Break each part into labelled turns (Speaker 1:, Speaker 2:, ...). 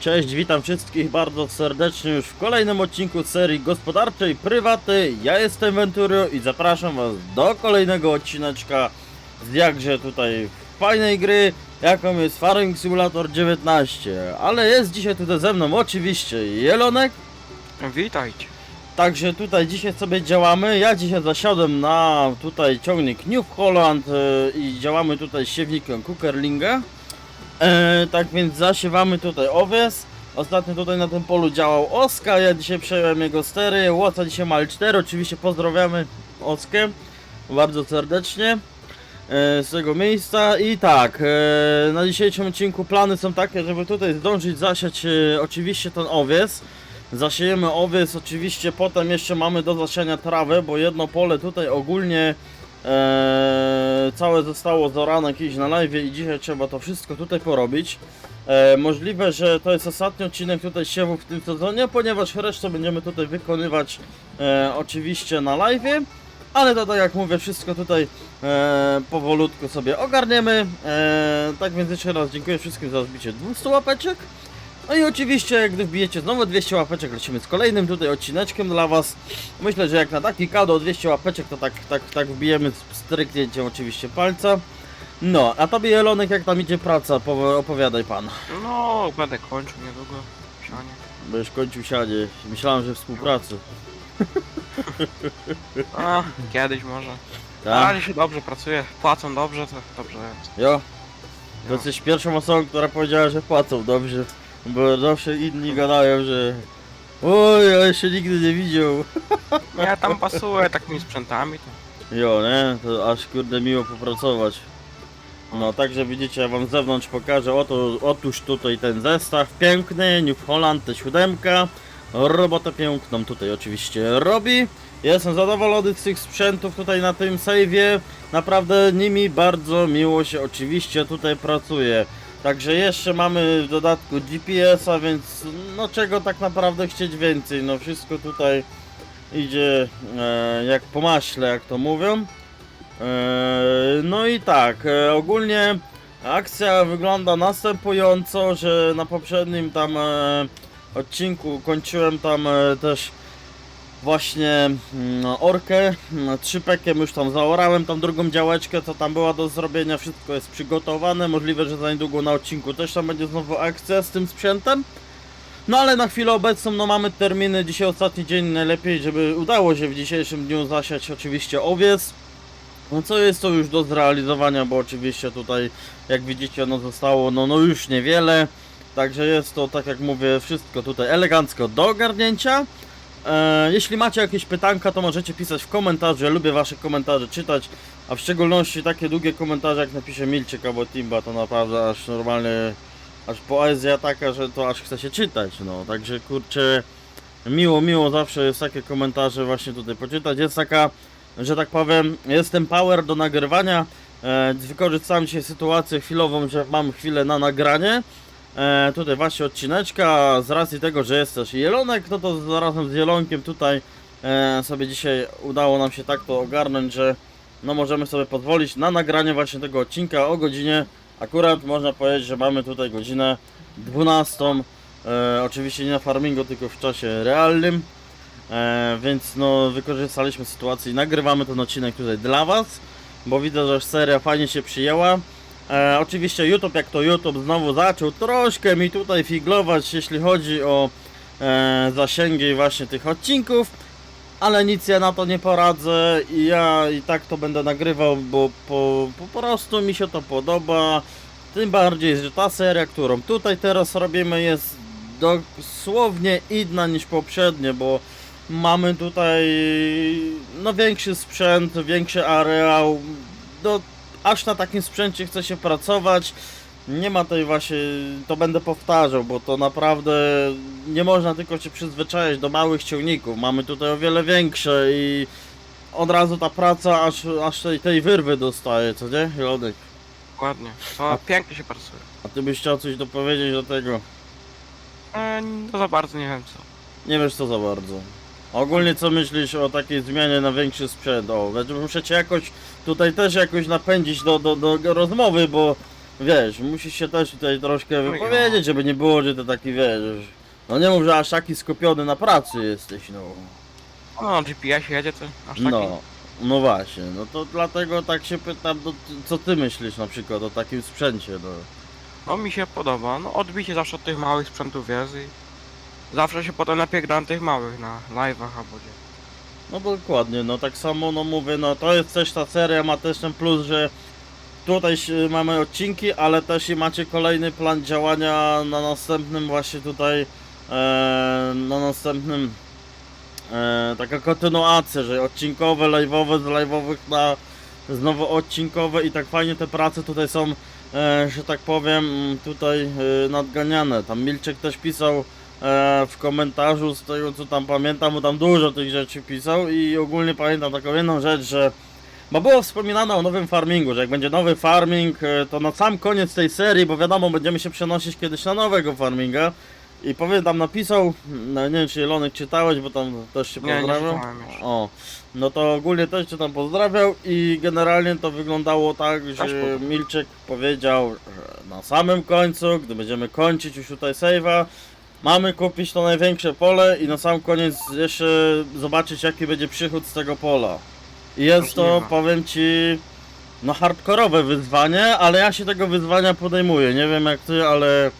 Speaker 1: Cześć, witam wszystkich bardzo serdecznie już w kolejnym odcinku serii gospodarczej Prywaty. Ja jestem Venturio i zapraszam Was do kolejnego odcineczka z jakże tutaj fajnej gry, jaką jest Farming Simulator 19. Ale jest dzisiaj tutaj ze mną oczywiście Jelonek,
Speaker 2: Witajcie.
Speaker 1: Także tutaj dzisiaj sobie działamy. Ja dzisiaj zasiadłem na tutaj ciągnik New Holland e, i działamy tutaj z siewnikiem Kukerlinga. E, tak więc zasiewamy tutaj owies. Ostatnio tutaj na tym polu działał Oska, ja dzisiaj przejąłem jego stery. Łoca dzisiaj ma L4, oczywiście pozdrawiamy Oskę bardzo serdecznie e, z tego miejsca. I tak, e, na dzisiejszym odcinku plany są takie, żeby tutaj zdążyć zasiać e, oczywiście ten owies. Zasiejemy owiec, oczywiście potem jeszcze mamy do zasiania trawę, bo jedno pole tutaj ogólnie e, całe zostało zorane jakieś na live i dzisiaj trzeba to wszystko tutaj porobić. E, możliwe, że to jest ostatni odcinek tutaj siewu w tym sezonie, ponieważ resztę będziemy tutaj wykonywać e, oczywiście na live. Ale to tak jak mówię, wszystko tutaj e, powolutku sobie ogarniemy. E, tak więc jeszcze raz dziękuję wszystkim za zbicie 200 łapeczek. No i oczywiście, gdy wbijecie znowu 200 łapeczek, lecimy z kolejnym tutaj odcineczkiem dla Was. Myślę, że jak na taki kado 200 łapeczek, to tak, tak, tak wbijemy z stryknięciem oczywiście palca. No, a Tobie Jelonek, jak tam idzie praca? Opowiadaj Pan.
Speaker 2: No, będę kończył niedługo. Sianie.
Speaker 1: Będziesz kończył siadzie. Myślałem, że współpracy.
Speaker 2: A, kiedyś może.
Speaker 1: Tak?
Speaker 2: Ale się dobrze pracuje, płacą dobrze, to dobrze jest.
Speaker 1: Jo. To
Speaker 2: Jo.
Speaker 1: jesteś pierwszą osobą, która powiedziała, że płacą dobrze. Bo zawsze inni gadają, że... Oj, ja jeszcze nigdy nie widział.
Speaker 2: Ja tam pasuję takimi sprzętami, to
Speaker 1: Jo, nie? To aż kurde miło popracować. No, także widzicie, ja wam z zewnątrz pokażę. Oto, otóż tutaj ten zestaw piękny, New Holland T7. Robotę piękną tutaj oczywiście robi. Jestem zadowolony z tych sprzętów tutaj na tym save'ie. Naprawdę nimi bardzo miło się oczywiście tutaj pracuje. Także jeszcze mamy w dodatku GPS-a, więc no czego tak naprawdę chcieć więcej. No wszystko tutaj idzie e, jak po maśle, jak to mówią. E, no i tak, e, ogólnie akcja wygląda następująco, że na poprzednim tam e, odcinku kończyłem tam e, też właśnie mm, orkę, mm, trzypekiem już tam zaorałem tam drugą działeczkę, co tam była do zrobienia, wszystko jest przygotowane, możliwe, że za niedługo na odcinku też tam będzie znowu akcja z tym sprzętem. No ale na chwilę obecną no mamy terminy, dzisiaj ostatni dzień najlepiej, żeby udało się w dzisiejszym dniu zasiać oczywiście owiec. No co jest to już do zrealizowania, bo oczywiście tutaj jak widzicie no zostało no, no już niewiele. Także jest to tak jak mówię wszystko tutaj elegancko do ogarnięcia. E, jeśli macie jakieś pytanka to możecie pisać w komentarzu, ja lubię wasze komentarze czytać, a w szczególności takie długie komentarze jak napisze Milczyk albo Timba to naprawdę aż normalnie aż poezja taka, że to aż chce się czytać, no, także kurczę, miło, miło zawsze jest takie komentarze właśnie tutaj poczytać, jest taka, że tak powiem, jest ten power do nagrywania, e, wykorzystałem dzisiaj sytuację chwilową, że mam chwilę na nagranie, e, tutaj właśnie odcineczka, z racji tego, że jest też Jelonek, no to zarazem z Jelonkiem tutaj e, sobie dzisiaj udało nam się tak to ogarnąć, że no możemy sobie pozwolić na nagranie właśnie tego odcinka o godzinie Akurat można powiedzieć, że mamy tutaj godzinę 12. E, oczywiście nie na farmingu, tylko w czasie realnym. E, więc no wykorzystaliśmy sytuację i nagrywamy ten odcinek tutaj dla Was, bo widzę, że seria fajnie się przyjęła. E, oczywiście YouTube, jak to YouTube znowu zaczął troszkę mi tutaj figlować, jeśli chodzi o e, zasięgi właśnie tych odcinków ale nic ja na to nie poradzę i ja i tak to będę nagrywał, bo po, po prostu mi się to podoba. Tym bardziej, że ta seria, którą tutaj teraz robimy jest dosłownie inna niż poprzednie, bo mamy tutaj no większy sprzęt, większy areał. Do, aż na takim sprzęcie chce się pracować. Nie ma tej właśnie, to będę powtarzał, bo to naprawdę nie można tylko się przyzwyczaić do małych ciągników. Mamy tutaj o wiele większe i od razu ta praca aż, aż tej, tej wyrwy dostaje, co nie? Jodek.
Speaker 2: Dokładnie. To pięknie się pracuje.
Speaker 1: A ty byś chciał coś dopowiedzieć do tego?
Speaker 2: E, to za bardzo nie wiem co.
Speaker 1: Nie wiesz co za bardzo. Ogólnie co myślisz o takiej zmianie na większy sprzęt? O, znaczy muszę cię jakoś tutaj też jakoś napędzić do, do, do rozmowy, bo wiesz, musisz się też tutaj troszkę wypowiedzieć, żeby nie było, że to taki, wiesz, no nie mów, że aż taki skupiony na pracy jesteś, no.
Speaker 2: No, GPS jedzie, to aż taki.
Speaker 1: No, no właśnie, no to dlatego tak się pytam, no, co ty myślisz na przykład o takim sprzęcie, no.
Speaker 2: No mi się podoba. No odbicie zawsze od tych małych sprzętów jest i zawsze się potem lepiej gra na tych małych, na live'ach albo gdzie.
Speaker 1: No dokładnie, no tak samo, no mówię, no to jest też ta seria, ma też ten plus, że tutaj mamy odcinki, ale też i macie kolejny plan działania na następnym właśnie tutaj, e, na następnym, e, taka kontynuacja, że odcinkowe, live'owe, z live'owych na znowu odcinkowe i tak fajnie te prace tutaj są, e, że tak powiem, tutaj e, nadganiane. Tam Milczek też pisał w komentarzu z tego co tam pamiętam, bo tam dużo tych rzeczy pisał i ogólnie pamiętam taką jedną rzecz, że bo było wspominane o nowym farmingu, że jak będzie nowy farming, e, to na sam koniec tej serii, bo wiadomo, będziemy się przenosić kiedyś na nowego farminga. I powiem, tam napisał, no nie wiem czy Jelonek czytałeś, bo tam też się
Speaker 2: Nie, nie
Speaker 1: pozdrawiał.
Speaker 2: jeszcze.
Speaker 1: o, no to ogólnie też cię tam pozdrawiał i generalnie to wyglądało tak, że. Milczek powiedział, że na samym końcu, gdy będziemy kończyć już tutaj save'a, mamy kupić to największe pole i na sam koniec jeszcze zobaczyć jaki będzie przychód z tego pola. I jest to, powiem ci, no hardkorowe wyzwanie, ale ja się tego wyzwania podejmuję. Nie wiem jak ty, ale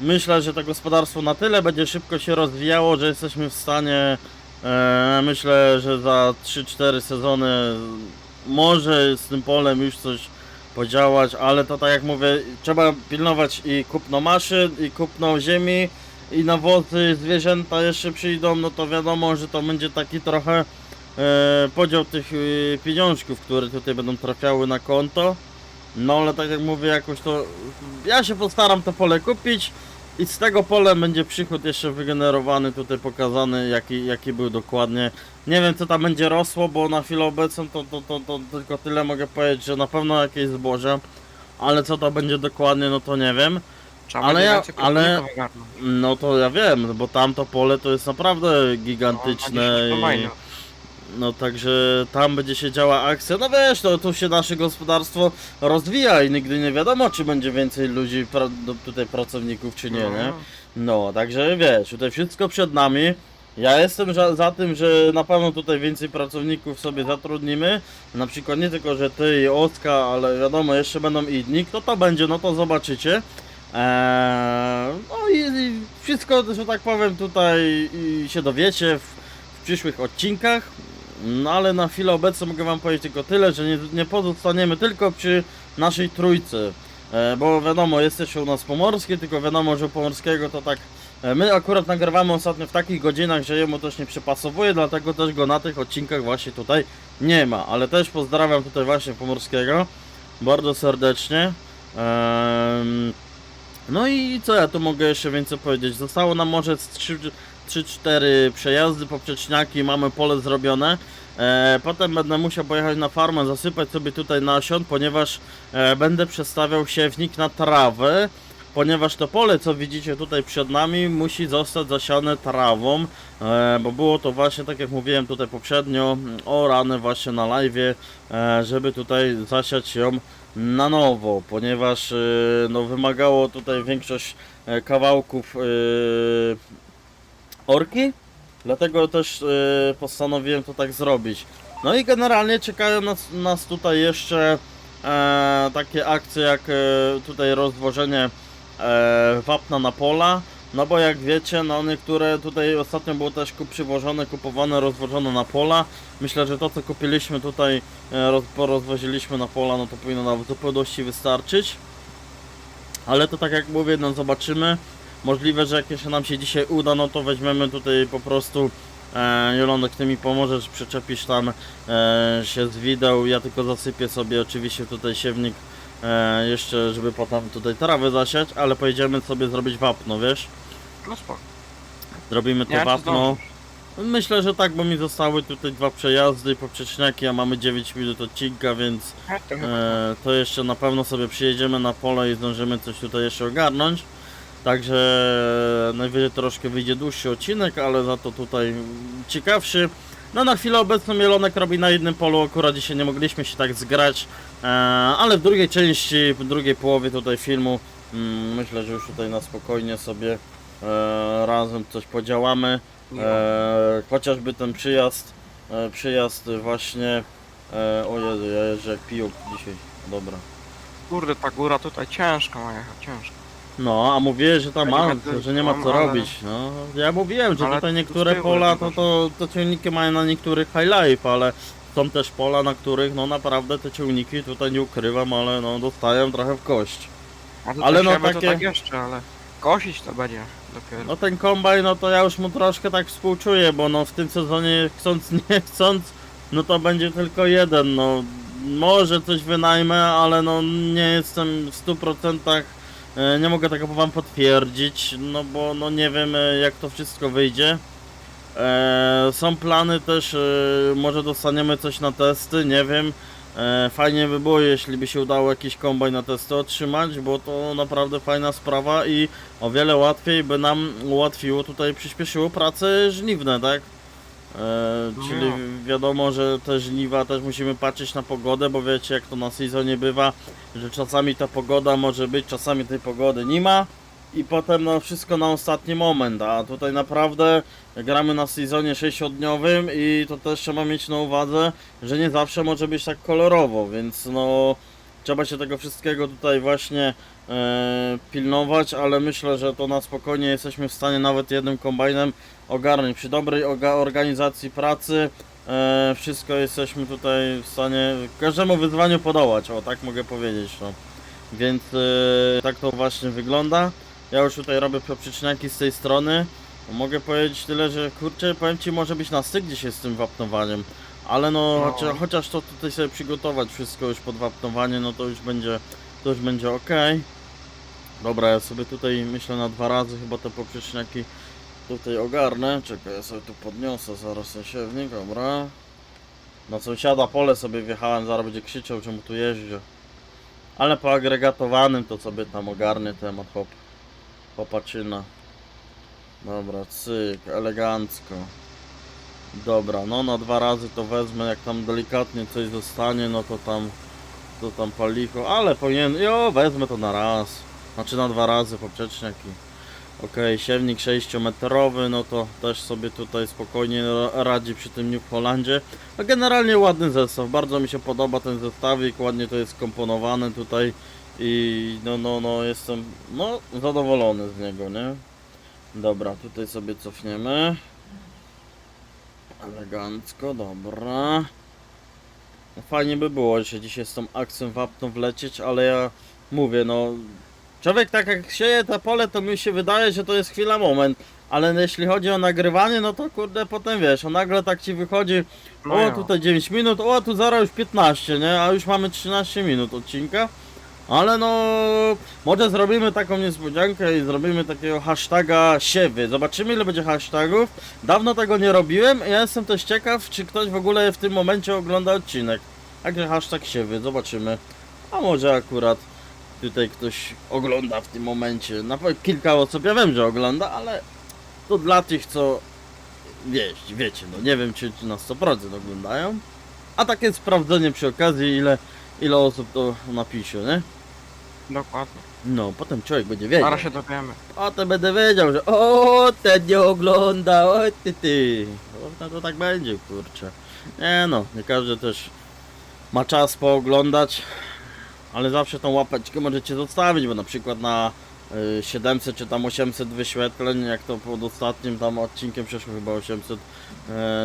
Speaker 1: myślę, że to gospodarstwo na tyle będzie szybko się rozwijało, że jesteśmy w stanie, e, myślę, że za 3-4 sezony może z tym polem już coś podziałać, ale to tak jak mówię, trzeba pilnować i kupno maszyn, i kupno ziemi, i nawozy, zwierzęta jeszcze przyjdą, no to wiadomo, że to będzie taki trochę e, podział tych e, pieniążków, które tutaj będą trafiały na konto. No ale tak jak mówię, jakoś to ja się postaram to pole kupić i z tego pola będzie przychód jeszcze wygenerowany, tutaj pokazany jaki, jaki był dokładnie. Nie wiem co tam będzie rosło, bo na chwilę obecną to, to, to, to tylko tyle mogę powiedzieć, że na pewno jakieś zboże, ale co to będzie dokładnie, no to nie wiem.
Speaker 2: Trzeba
Speaker 1: Ale ja- ale-. No to ja wiem, bo tamto pole to jest naprawdę gigantyczne
Speaker 2: No,
Speaker 1: i,
Speaker 2: ma 10
Speaker 1: no także tam będzie się działa akcja. No wiesz, to tu się nasze gospodarstwo rozwija i nigdy nie wiadomo, czy będzie więcej ludzi, pra, no, tutaj pracowników, czy nie,
Speaker 2: No.
Speaker 1: nie? No, także wiesz, tutaj wszystko przed nami. Ja jestem za, za tym, że na pewno tutaj więcej pracowników sobie zatrudnimy. Na przykład nie tylko, że ty i Oska, ale wiadomo, jeszcze będą inni. Kto to będzie, no to zobaczycie. Eee, no i, wszystko, że tak powiem, tutaj się dowiecie w, w przyszłych odcinkach. No ale na chwilę obecną mogę wam powiedzieć tylko tyle, że nie, nie pozostaniemy tylko przy naszej trójce. E, bo wiadomo, jest u nas pomorskie, tylko wiadomo, że u pomorskiego to tak. E, my akurat nagrywamy ostatnio w takich godzinach, że jemu też nie przypasowuje, dlatego też go na tych odcinkach właśnie tutaj nie ma. Ale też pozdrawiam tutaj właśnie pomorskiego bardzo serdecznie. Em, no i co ja tu mogę jeszcze więcej powiedzieć? Zostało nam może z 3-4 przejazdy, poprzeczniaki, mamy pole zrobione. E, potem będę musiał pojechać na farmę, zasypać sobie tutaj nasion, ponieważ e, będę przestawiał siewnik na trawę. Ponieważ to pole, co widzicie tutaj przed nami, musi zostać zasiane trawą, e, bo było to właśnie, tak jak mówiłem tutaj poprzednio, orane właśnie na live, e, żeby tutaj zasiać ją na nowo, ponieważ e, no, wymagało tutaj większość e, kawałków e, orki, dlatego też e, postanowiłem to tak zrobić. No i generalnie czekają nas, nas tutaj jeszcze e, takie akcje jak e, tutaj rozwożenie wapna na pola. No bo jak wiecie, no niektóre tutaj ostatnio było też przywożone, kupowane, rozwożone na pola. Myślę, że to co kupiliśmy tutaj, e, roz, porozwoziliśmy na pola, no to powinno nam w zupełności wystarczyć. Ale to tak jak mówię, no zobaczymy. Możliwe, że jak jeszcze nam się dzisiaj uda, no to weźmiemy tutaj po prostu e, Jolonek, ty mi pomożesz, przyczepisz tam e, się z wideł, ja tylko zasypię sobie oczywiście tutaj siewnik e, jeszcze, żeby potem tutaj trawę zasiać, ale pojedziemy sobie zrobić wapno, wiesz?
Speaker 2: No spoko.
Speaker 1: Zrobimy to
Speaker 2: Nie, czy
Speaker 1: wapno. Myślę, że tak, bo mi zostały tutaj dwa przejazdy, poprzeczniaki, a mamy 9 minut odcinka, więc
Speaker 2: E, to chyba
Speaker 1: E, to jeszcze na pewno sobie przyjedziemy na pole i zdążymy coś tutaj jeszcze ogarnąć. Także najwyżej troszkę wyjdzie dłuższy odcinek, ale za to tutaj ciekawszy. No na chwilę obecną Jelonek robi na jednym polu, akurat dzisiaj nie mogliśmy się tak zgrać, e, ale w drugiej części, w drugiej połowie tutaj filmu mm, myślę, że już tutaj na spokojnie sobie razem coś podziałamy. E, chociażby ten przyjazd, e, przyjazd właśnie, e, o Jezu, ja jeżdżę piją dzisiaj, dobra.
Speaker 2: Kurde, ta góra tutaj ciężko ma jechać, ciężko.
Speaker 1: No, a mówiłeś, że tam ma,
Speaker 2: Delikatny
Speaker 1: że nie ma co
Speaker 2: mam, ale-
Speaker 1: robić. No, ja mówiłem, że
Speaker 2: Ale
Speaker 1: tutaj
Speaker 2: tu
Speaker 1: niektóre
Speaker 2: tyłu
Speaker 1: pola, to, to, to ciągniki mają na niektórych high life, ale są też pola, na których no naprawdę te ciągniki, tutaj nie ukrywam, ale no dostają trochę w kość.
Speaker 2: A
Speaker 1: Ale no takie-
Speaker 2: tak jeszcze, ale kosić to będzie dopiero.
Speaker 1: No ten kombaj, no to ja już mu troszkę tak współczuję, bo no w tym sezonie chcąc nie chcąc, no to będzie tylko jeden, no może coś wynajmę, ale no nie jestem w 100% e, nie mogę tego wam potwierdzić, no bo no nie wiem e, jak to wszystko wyjdzie. E, są plany też, może dostaniemy coś na testy, nie wiem. E, fajnie by było, jeśli by się udało jakiś kombaj na testy otrzymać, bo to naprawdę fajna sprawa i o wiele łatwiej by nam ułatwiło tutaj, przyspieszyło prace żniwne, tak? E, czyli
Speaker 2: No.
Speaker 1: wiadomo, że te żniwa też musimy patrzeć na pogodę, bo wiecie jak to na sezonie bywa, że czasami ta pogoda może być, czasami tej pogody nie ma i potem no wszystko na ostatni moment, a tutaj naprawdę gramy na sezonie 6-dniowym i to też trzeba mieć na uwadze, że nie zawsze może być tak kolorowo, więc no trzeba się tego wszystkiego tutaj właśnie e, pilnować, ale myślę, że to na spokojnie jesteśmy w stanie nawet jednym kombajnem ogarnąć. Przy dobrej organizacji pracy e, wszystko jesteśmy tutaj w stanie każdemu wyzwaniu podołać, o tak mogę powiedzieć. No. Więc e, tak to właśnie wygląda. Ja już tutaj robię poprzeczniaki z tej strony. Mogę powiedzieć tyle, że kurczę, powiem Ci, może być na styk dzisiaj z tym wapnowaniem. Ale no,
Speaker 2: No.
Speaker 1: Chociaż, chociaż to tutaj sobie przygotować wszystko już pod wapnowanie, no to już będzie, to już będzie ok. Dobra, ja sobie tutaj myślę na dwa razy chyba te poprzeczniaki tutaj ogarnę. Czekaj, ja sobie tu podniosę zaraz siewnik, dobra. Na sąsiada pole sobie wjechałem, zaraz będzie krzyczał, czemu tu jeździ. Ale po agregatowanym to sobie tam ogarnę temat hop. Popaczyna. Dobra, cyk, elegancko. Dobra, no na dwa razy to wezmę, jak tam delikatnie coś zostanie, no to tam, to tam palicho, ale powinien, jo, wezmę to na raz. Znaczy na dwa razy poprzeczniak i... Okej, siewnik 6-metrowy, no to też sobie tutaj spokojnie ra- radzi przy tym New Hollandzie. A generalnie ładny zestaw, bardzo mi się podoba ten zestawik, ładnie to jest skomponowane tutaj i no, no, no, jestem, no, zadowolony z niego, nie? Dobra, tutaj sobie cofniemy. Elegancko, dobra. No Fajnie by było się dzisiaj z tą akcją wapną wlecieć, ale ja mówię, no... Człowiek tak jak sieje te pole, to mi się wydaje, że to jest chwila, moment. Ale jeśli chodzi o nagrywanie, no to kurde, potem wiesz, o nagle tak ci wychodzi,
Speaker 2: No
Speaker 1: o tutaj 9 minut, o tu zaraz już 15, nie? A już mamy 13 minut odcinka. Ale no, może zrobimy taką niespodziankę i zrobimy takiego hashtaga siewy. Zobaczymy ile będzie hashtagów. Dawno tego nie robiłem. Ja jestem też ciekaw, czy ktoś w ogóle w tym momencie ogląda odcinek. Także hashtag siewy, zobaczymy. A może akurat tutaj ktoś ogląda w tym momencie. Na pewno kilka osób, ja wiem, że ogląda, ale to dla tych, co wiecie, wiecie, no nie wiem, czy, czy na 100% oglądają. A takie sprawdzenie przy okazji, ile, ile osób to napisze, nie?
Speaker 2: Dokładnie.
Speaker 1: No, potem człowiek będzie wiedział.
Speaker 2: Zaraz się dowiemy.
Speaker 1: Potem będę wiedział, że o, ten nie ogląda, o ty ty. No, to tak będzie, kurczę. Nie no, nie każdy też ma czas pooglądać, ale zawsze tą łapeczkę możecie zostawić, bo na przykład na y, 700 czy tam 800 wyświetleń, jak to pod ostatnim tam odcinkiem przeszło chyba 800 e,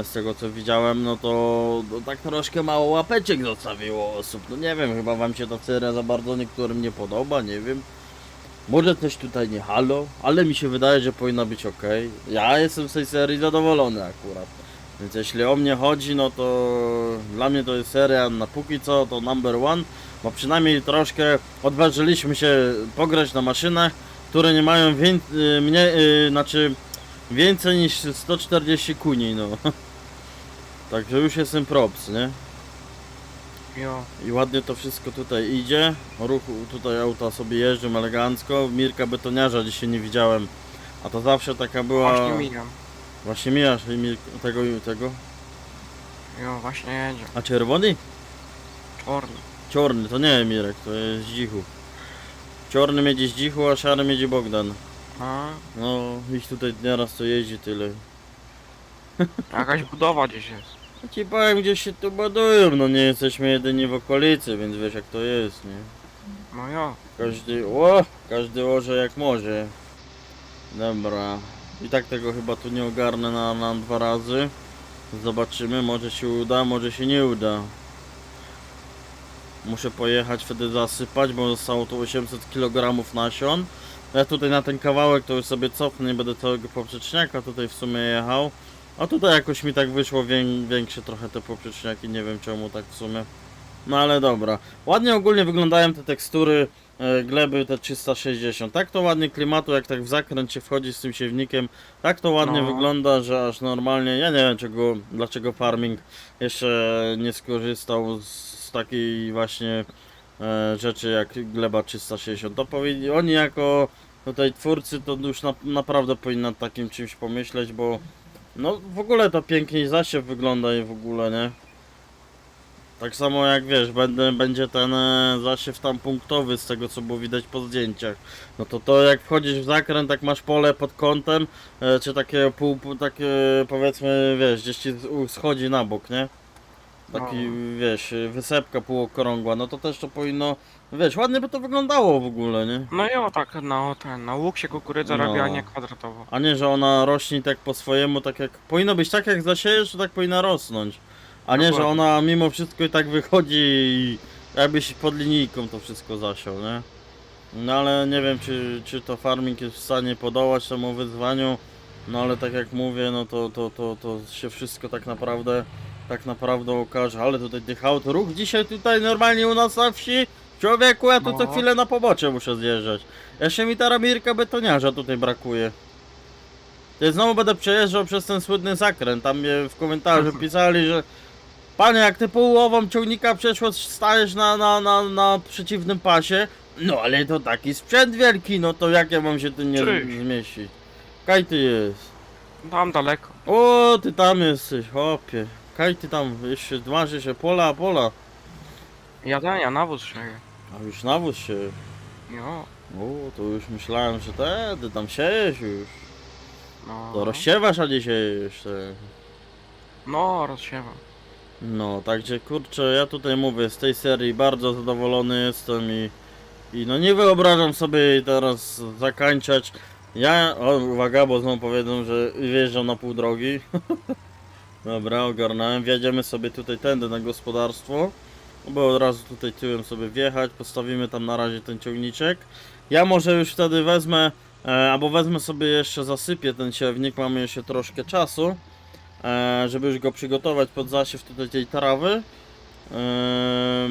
Speaker 1: z tego co widziałem, no to, tak troszkę mało łapeczek zostawiło osób. No nie wiem, chyba wam się ta seria za bardzo niektórym nie podoba, nie wiem. Może coś tutaj nie halo, ale mi się wydaje, że powinno być ok. Ja jestem z tej serii zadowolony akurat. Więc jeśli o mnie chodzi, no to dla mnie to jest seria na póki co to number one, bo przynajmniej troszkę odważyliśmy się pograć na maszynach, które nie mają wię- y, mnie, y, znaczy więcej niż 140 kuni, no. Także już jestem props, nie?
Speaker 2: Jo.
Speaker 1: I ładnie to wszystko tutaj idzie. Ruch tutaj auta sobie jeżdżą elegancko. Mirka betoniarza dzisiaj nie widziałem. A to zawsze taka była.
Speaker 2: Właśnie mijam.
Speaker 1: Właśnie mijasz i Mir... tego i tego.
Speaker 2: Jo, właśnie jedzie.
Speaker 1: A czerwony?
Speaker 2: Czarny.
Speaker 1: Czarny, to nie Mirek, to jest Zdzichu. Czarny miedzi Zdzichu, a szary miedzi Bogdan.
Speaker 2: A,
Speaker 1: No, ich tutaj nieraz to jeździ tyle.
Speaker 2: jakaś budowa gdzieś jest.
Speaker 1: Ja ci powiem, gdzie się tu budują, no nie jesteśmy jedyni w okolicy, więc wiesz jak to jest, nie?
Speaker 2: No jo.
Speaker 1: Każdy, o, każdy łoże jak może. Dobra. I tak tego chyba tu nie ogarnę na, na dwa razy. Zobaczymy, może się uda, może się nie uda. Muszę pojechać wtedy zasypać, bo zostało tu 800 kg nasion. Ja tutaj na ten kawałek to już sobie cofnę, nie będę całego poprzeczniaka tutaj w sumie jechał. A tutaj jakoś mi tak wyszło wię- większe trochę te poprzeczniaki, nie wiem czemu tak w sumie. No ale dobra. Ładnie ogólnie wyglądają te tekstury e, gleby te 360. Tak to ładnie klimatu, jak tak w zakręt się wchodzi z tym siewnikiem. Tak to ładnie
Speaker 2: No.
Speaker 1: wygląda, że aż normalnie. Ja nie wiem czego, dlaczego farming jeszcze nie skorzystał z, takiej właśnie rzeczy jak gleba 360. To powinni, oni jako tutaj twórcy to już na, naprawdę powinni nad takim czymś pomyśleć, bo no w ogóle to piękniej zasiew wygląda i w ogóle nie. Tak samo jak wiesz, będę, będzie ten e, zasiew tam punktowy z tego co było widać po zdjęciach. No to to jak wchodzisz w zakręt, jak masz pole pod kątem, e, czy takie pół, takie powiedzmy wiesz, gdzieś ci schodzi na bok, nie? Taki
Speaker 2: No.
Speaker 1: wiesz, wysepka półokrągła, no to też to powinno, wiesz, ładnie by to wyglądało w ogóle, nie?
Speaker 2: No jo, tak na ten, na łuk się kukurydza
Speaker 1: No.
Speaker 2: robi, a nie kwadratowo.
Speaker 1: A nie, że ona rośnie tak po swojemu, tak jak powinno być tak jak zasiejesz, to tak powinna rosnąć. A nie, że
Speaker 2: Dokładnie.
Speaker 1: ona mimo wszystko i tak wychodzi i jakbyś pod linijką to wszystko zasiał, nie? No ale nie wiem czy, czy to farming jest w stanie podołać temu wyzwaniu. No ale tak jak mówię, no to, to, to, to się wszystko tak naprawdę tak naprawdę okaże. Ale tutaj tych aut, ruch dzisiaj tutaj normalnie u nas na wsi. Człowieku, ja tu co
Speaker 2: No.
Speaker 1: chwilę na pobocze muszę zjeżdżać. Jeszcze mi ta ramirka betoniarza tutaj brakuje. Ja znowu będę przejeżdżał przez ten słynny zakręt. Tam mnie w komentarzu pisali, że Panie, jak ty połową ciągnika przeszło, stajesz na, na, na, na przeciwnym pasie. No ale to taki sprzęt wielki, no to jak ja mam się tu nie
Speaker 2: Czyś.
Speaker 1: zmieścić? Kaj ty jest?
Speaker 2: Tam daleko.
Speaker 1: O, ty tam jesteś, chłopie. Kaj ty tam, jeszcze dmarzy się pola, pola.
Speaker 2: Jadania, nawóz sieje.
Speaker 1: A już nawóz się.
Speaker 2: Jo.
Speaker 1: O, to już myślałem, że te, ty tam siejesz już.
Speaker 2: No.
Speaker 1: To rozsiewasz, a nie siejesz. Te.
Speaker 2: No, rozsiewam.
Speaker 1: No, także kurczę, ja tutaj mówię, z tej serii bardzo zadowolony jestem i, i no nie wyobrażam sobie jej teraz zakończać. Ja, o uwaga, bo znowu powiedzą, że wjeżdżam na pół drogi. Dobra, ogarnąłem, wjedziemy sobie tutaj tędy na gospodarstwo, bo od razu tutaj tyłem sobie wjechać, postawimy tam na razie ten ciągniczek. Ja może już wtedy wezmę, e, albo wezmę sobie jeszcze, zasypię ten siewnik, mamy jeszcze troszkę czasu e, żeby już go przygotować pod zasiew tutaj tej trawy. E,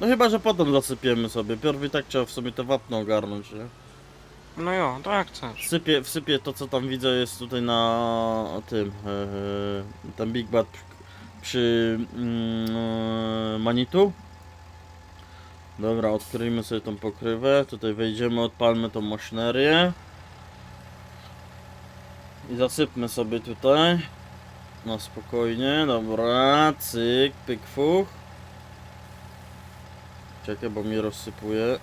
Speaker 1: no chyba, że potem zasypiemy sobie. Pierw i tak trzeba w sobie te wapno ogarnąć, nie?
Speaker 2: No jo, to jak chcesz.
Speaker 1: Wsypię, wsypię to, co tam widzę jest tutaj na tym, e, e, ten Big Bad przy, e, Manitu. Dobra, odkryjmy sobie tą pokrywę. Tutaj wejdziemy, odpalmy tą maszynerię. I zasypmy sobie tutaj. No spokojnie, dobra, cyk, pyk, fuch. Czekaj, bo mi rozsypuje.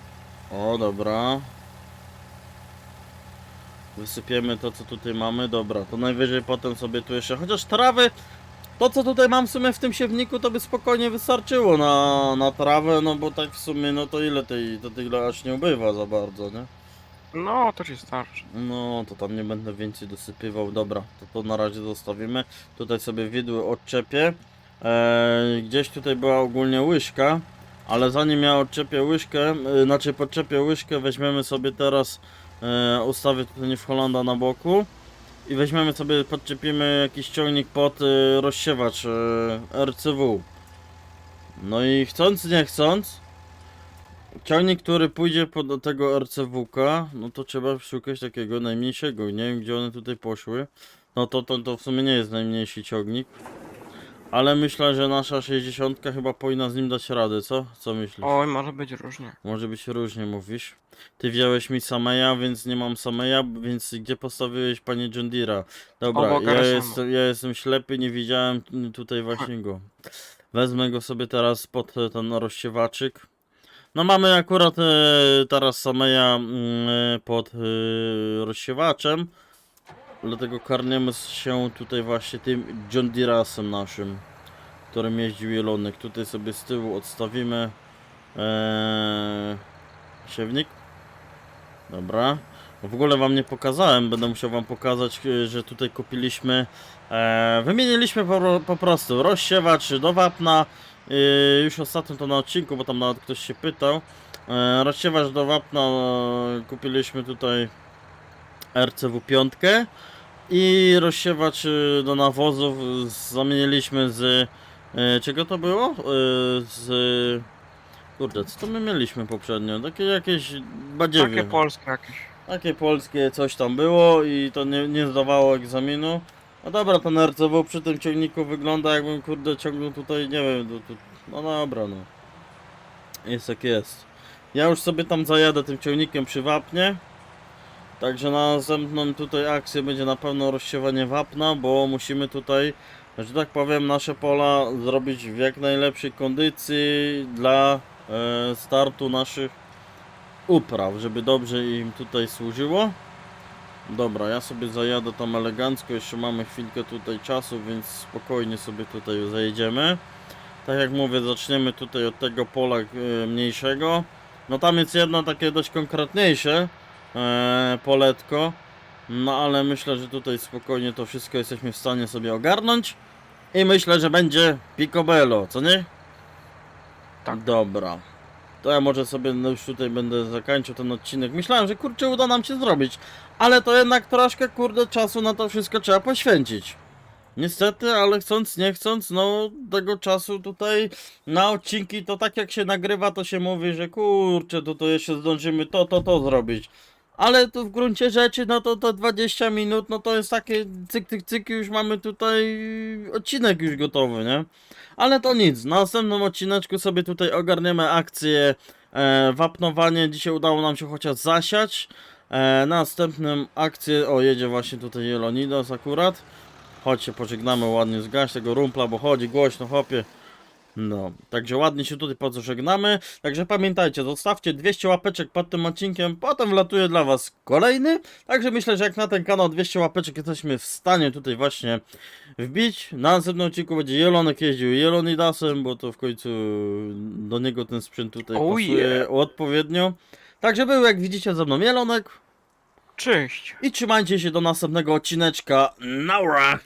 Speaker 1: O, dobra. Wysypiemy to, co tutaj mamy, dobra, to najwyżej potem sobie tu jeszcze, chociaż trawy, to co tutaj mam w sumie w tym siewniku, to by spokojnie wystarczyło na, na trawę, no bo tak w sumie, no to ile tej, to tyle aż nie ubywa za bardzo, nie?
Speaker 2: No, to ci starczy.
Speaker 1: No, to tam nie będę więcej dosypywał. Dobra, to to na razie zostawimy. Tutaj sobie widły odczepię. Eee, gdzieś tutaj była ogólnie łyżka, ale zanim ja odczepię łyżkę, e, znaczy podczepię łyżkę, weźmiemy sobie teraz, ustawię tutaj nie w Holanda na boku i weźmiemy sobie, podczepimy jakiś ciągnik pod e, rozsiewacz e, RCW. No i chcąc, nie chcąc, Ciągnik, który pójdzie po do tego RCWK, no to trzeba szukać takiego najmniejszego. Nie wiem gdzie one tutaj poszły. No to, to, to w sumie nie jest najmniejszy ciągnik. Ale myślę, że nasza 60 chyba powinna z nim dać radę, co? Co myślisz?
Speaker 2: Oj, może być różnie.
Speaker 1: Może być różnie, mówisz. Ty wziąłeś mi Sameja, więc nie mam Sameja, więc gdzie postawiłeś panie John Deere'a? Dobra,
Speaker 2: Obok
Speaker 1: ja jestem, ja jestem ślepy, nie widziałem tutaj właśnie go. Wezmę go sobie teraz pod ten rozsiewaczyk. No mamy akurat e, teraz Sameja mm, e, pod e, rozsiewaczem. Dlatego karniemy się tutaj właśnie tym John Deere'asem naszym, którym jeździł Jelonek. Tutaj sobie z tyłu odstawimy Eee, siewnik. Dobra. W ogóle wam nie pokazałem, będę musiał wam pokazać, e, że tutaj kupiliśmy, e, wymieniliśmy po, po prostu rozsiewacz do wapna, e, już ostatnio to na odcinku, bo tam nawet ktoś się pytał. E, rozsiewacz do wapna e, kupiliśmy tutaj RCW 5 i rozsiewacz do nawozów zamieniliśmy z, e, czego to było? E, z Kurde, co to my mieliśmy poprzednio? Takie jakieś badziewie.
Speaker 2: Takie polskie jakieś.
Speaker 1: Takie polskie coś tam było i to nie, nie zdawało egzaminu. No dobra, ten RCW przy tym ciągniku wygląda jakbym kurde ciągnął tutaj, nie wiem, tu, tu, no dobra no. Jest jak jest. Ja już sobie tam zajadę tym ciągnikiem przy wapnie. Także na następną tutaj akcję będzie na pewno rozsiewanie wapna, bo musimy tutaj, że tak powiem, nasze pola zrobić w jak najlepszej kondycji dla e, startu naszych upraw, żeby dobrze im tutaj służyło. Dobra, ja sobie zajadę tam elegancko, jeszcze mamy chwilkę tutaj czasu, więc spokojnie sobie tutaj zajedziemy. Tak jak mówię, zaczniemy tutaj od tego pola e, mniejszego. No tam jest jedno takie dość konkretniejsze poletko. No ale myślę, że tutaj spokojnie to wszystko jesteśmy w stanie sobie ogarnąć. I myślę, że będzie picobello, co nie?
Speaker 2: Tak.
Speaker 1: Dobra. To ja może sobie no już tutaj będę zakończył ten odcinek. Myślałem, że kurczę uda nam się zrobić, ale to jednak troszkę kurde czasu na to wszystko trzeba poświęcić. Niestety, ale chcąc, nie chcąc, no tego czasu tutaj na odcinki to tak jak się nagrywa, to się mówi, że kurczę, to, to jeszcze zdążymy to, to, to zrobić. Ale tu w gruncie rzeczy, no to to 20 minut, no to jest takie cyk, cyk, cyk, już mamy tutaj odcinek już gotowy, nie? Ale to nic, na następnym odcineczku sobie tutaj ogarniemy akcję e, wapnowanie. Dzisiaj udało nam się chociaż zasiać. E, na następnym akcję, o jedzie właśnie tutaj Jelonidas akurat. Chodź się pożegnamy ładnie, zgaś tego rumpla, bo chodzi głośno, hopie. No, także ładnie się tutaj pożegnamy. Także pamiętajcie, zostawcie 200 łapeczek pod tym odcinkiem, potem wlatuje dla Was kolejny. Także myślę, że jak na ten kanał 200 łapeczek jesteśmy w stanie tutaj właśnie wbić. Na następnym odcinku będzie Jelonek jeździł Jelonidasem, bo to w końcu do niego ten sprzęt tutaj
Speaker 2: Oh
Speaker 1: pasuje
Speaker 2: yeah.
Speaker 1: odpowiednio. Także był jak widzicie ze mną Jelonek
Speaker 2: Cześć.
Speaker 1: i trzymajcie się do następnego odcineczka. Naura!